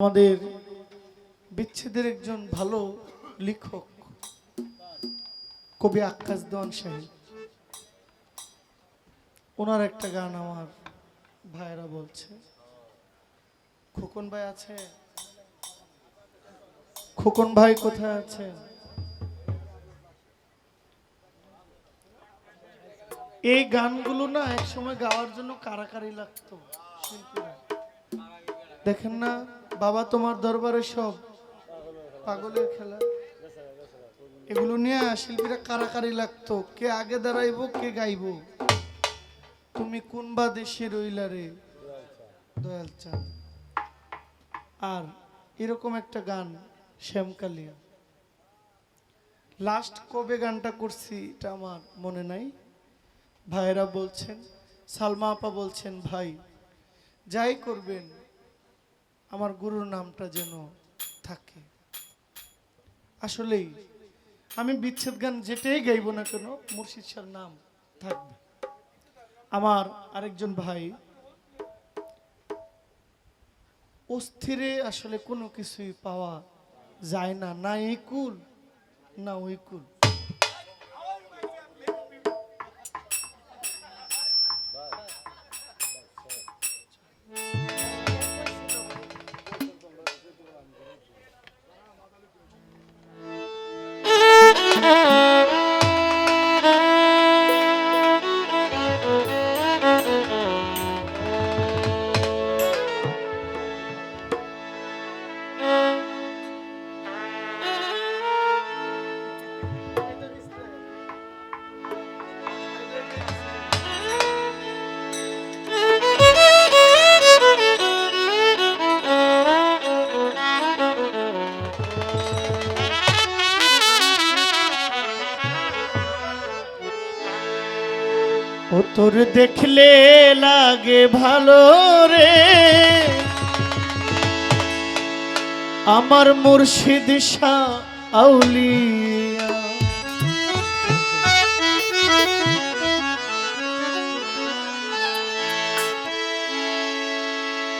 আমাদের বিচ্ছেদের একজন ভালো লেখক, কবি আকাশ দেওয়ান সাহেব। ওনার একটা গান আমার ভাইয়েরা বলছে। খোকন ভাই আছে? খোকন ভাই কোথায় আছে? এই গানগুলো না একসময় গাওয়ার জন্য কারাকারি লাগতো দেখেন না? বাবা তোমার দরবারে সব পাগলের খেলা। এগুলো নিয়ে শিল্পীরা কারাকারি লাগতো। কে আগে দাঁড়াইবো, কে গাইবো? তুমি কোন বা দেশে রইলা রে? দয়াল আর এরকম একটা গান, শ্যামকালিয়া। লাস্ট কবে গানটা করছি, এটা আমার মনে নাই। ভাইয়েরা বলছেন, সালমা আপা বলছেন, ভাই, যাই করবেন আমার গুরুর নামটা যেন থাকে। আসলেই, আমি বিচ্ছেদ গান যেটাই গাইব না কেন, মুর্শিদ শাহর নাম থাকবে। আমার আরেকজন ভাই, অস্থিরে আসলে কোনো কিছুই পাওয়া যায় না না এই কুল, না ওই ও তোর দেখলে লাগে ভালো রে। আমার মুর্শিদ শাহ আউলিয়া।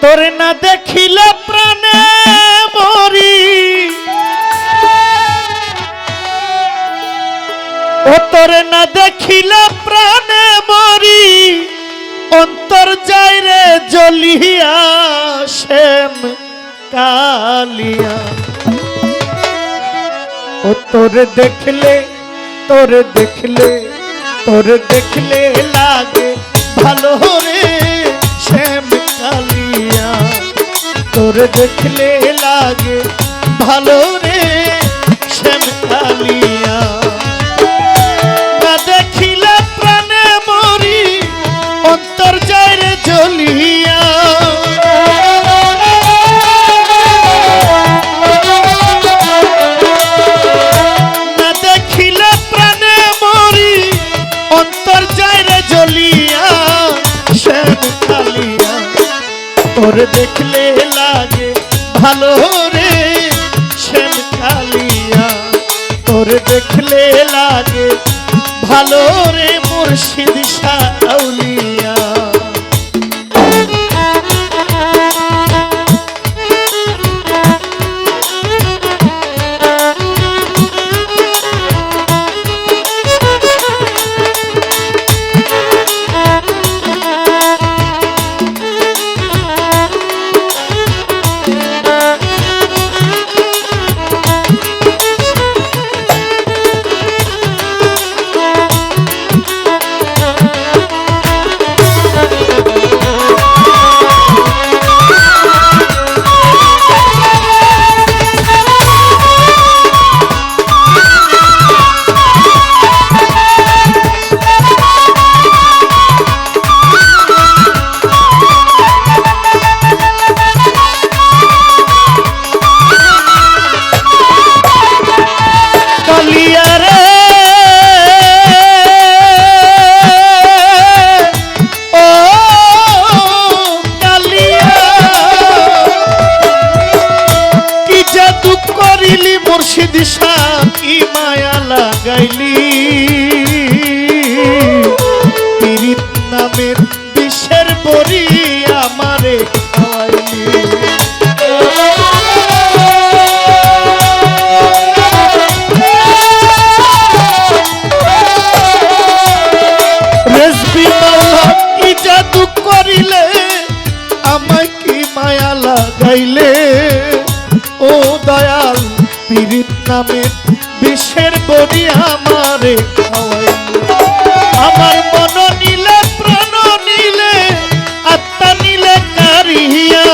তোর না দেখিলে প্রাণে মরি। ও তোরে না দেখিলে জ্বলিয়া শ্যাম কালিয়া। ও তোরে দেখলে তোরে দেখলে তোরে দেখলে লাগে ভালো রে শ্যাম কালিয়া। তোরে দেখলে লাগে ভালো রে শ্যাম কালিয়া। দেখলে লাগে ভালো রে শ্যাম কালিয়া। তোর দেখলে লাগে ভালো রে মুর্শিদ শাউলিয়া নামে বিশ্বের বড়ি আমারে আমার মন নিলে, প্রাণ নিলে, আত্মা নিলে কারিয়া।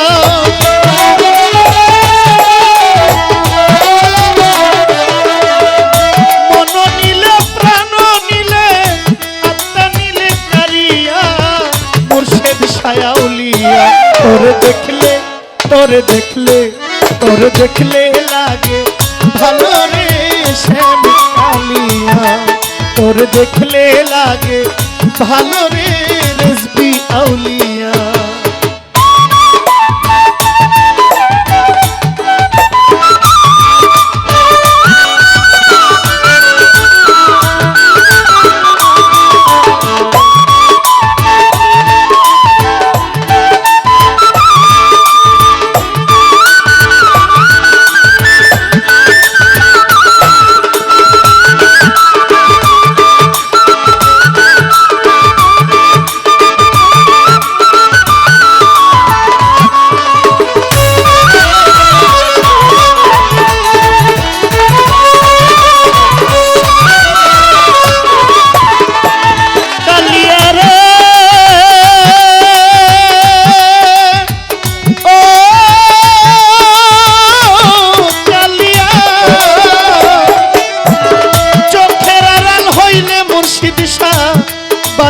কারিয়া। মুর্শেদ তোরে দেখলে তোরে দেখলে তোরে দেখলে ভালো রে শ্যাম তোর তোরে দেখলে লাগে ভালো রে রেসবি আউলিয়া।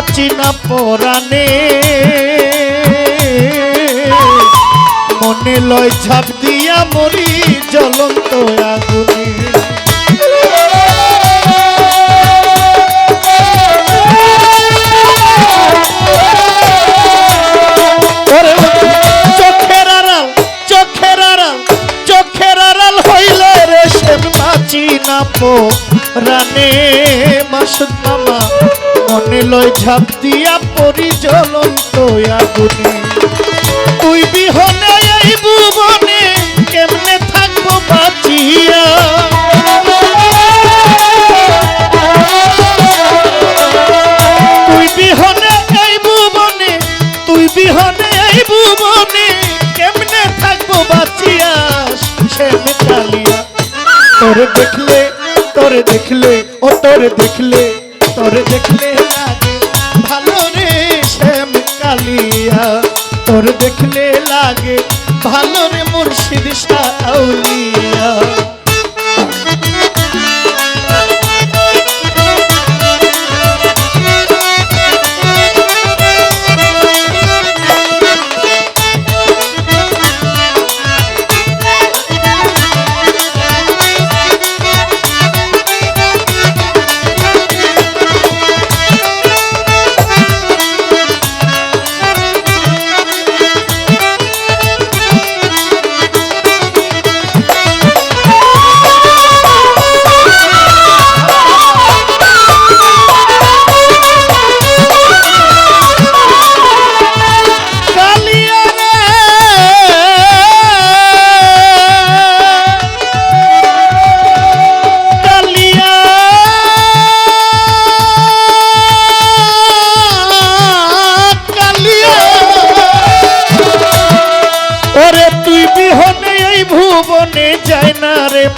বাঁচি না পরাণে। মনে লয় ঝাঁপ দিয়া মরি জ্বলন্ত আগুনে। রানে মাসুদ মনে লয় ঝাঁপ দিয়া পরি জ্বলন্ত আগুনে। তুই বিহনে এই ভুবনে কেমনে থাকব বাঁচিয়া? এই ভুবনে কেমনে থাকব বাঁচিয়া? দেখলে, তোরে দেখলে, ও তোরে দেখলে তোরে দেখলে লাগে। ভালো রে শ্যাম কালিয়া। তোর দেখলে লাগে। ভালো রে মুর্শিদ শাহ আউলিয়া।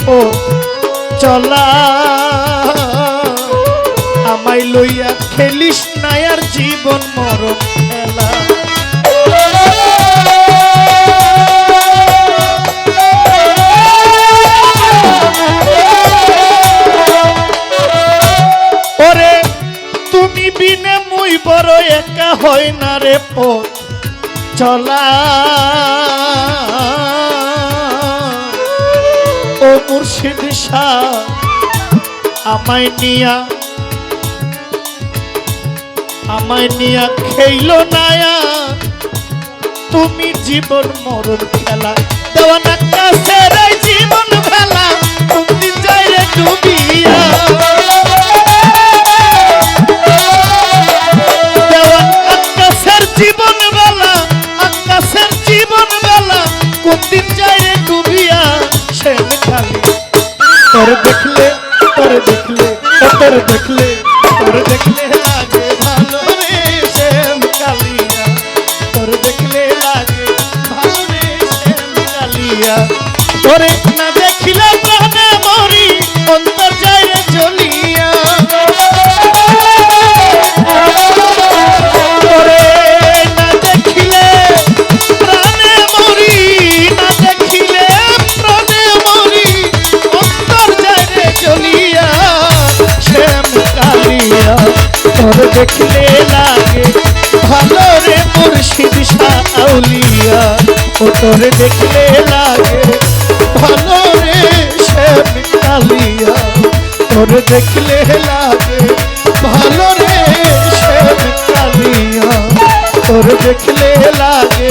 পো চলা। আমায় লইয়া খেলিস না আর জীবন মরণ খেলা ওরে, তুমি বিনে মুই বড় একা হয় না রে পথ। চলা। মুর্শিদ শাহ আমায় নিয়া আমায় নিয়া খেইল নায়া তুমি জীবন মরণ খেলা দেওয়ানা এই জীবন খেলা তুমি যাই রে ডুবিয়া। জীবন বেলা আকাশের জীবন বেলা কোন দেখলে লাগে। ভালো রে মুর্শিদ শাহ আউলিয়া ও তোর দেখলে লাগে। ভালো রে শেখ কালিয়া তোর দেখলে লাগে। ভালো রে শেখ কালিয়া তোর দেখলে লাগে।